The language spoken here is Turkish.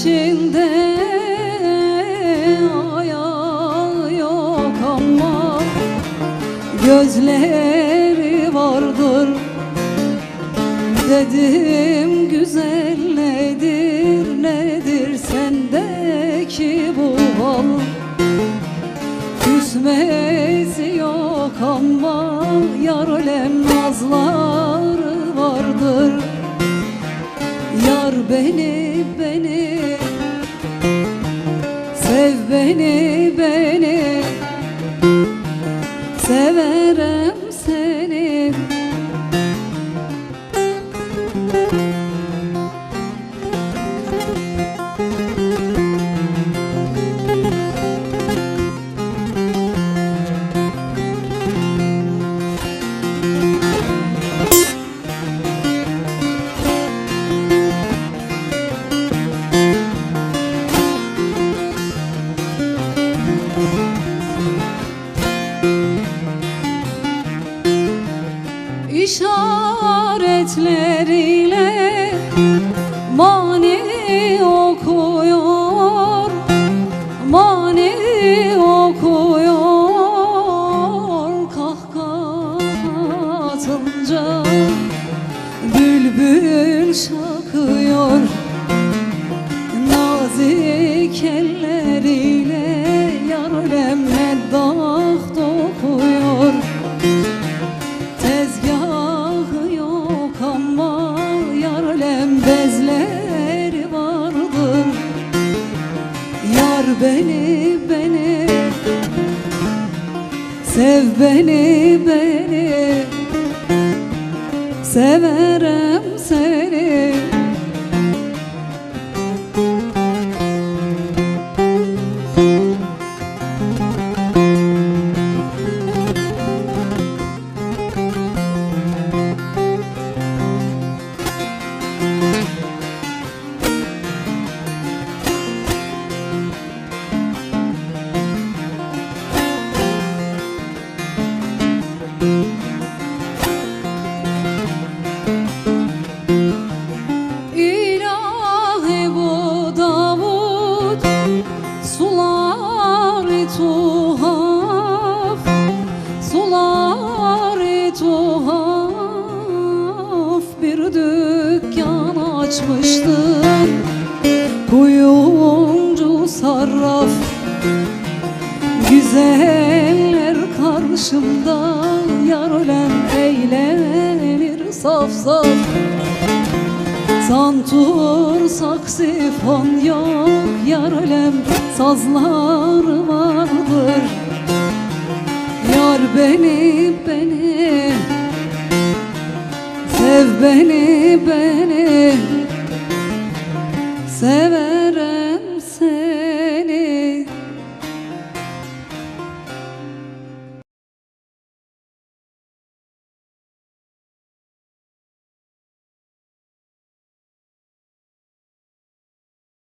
içinde Ayağı yok ama Gözleri vardır. Dedim güzel nedir nedir sendeki bu hal? Küsmesi yok ama yar ölem nazları vardır. Yar beni beni Sev beni beni. Severem işaretleriyle mani okuyor mani okuyor. Kahkaha atınca bülbül şakıyor nazik elleriyle beni beni. Sev beni beni. Severem seni açmıştın kuyumcu sarraf güzeller karşımda yar ölen eğlenir saf saf. Santur saksifon yok Yar ölem sazlar vardır. Yar beni beni Sev beni beni severem seni.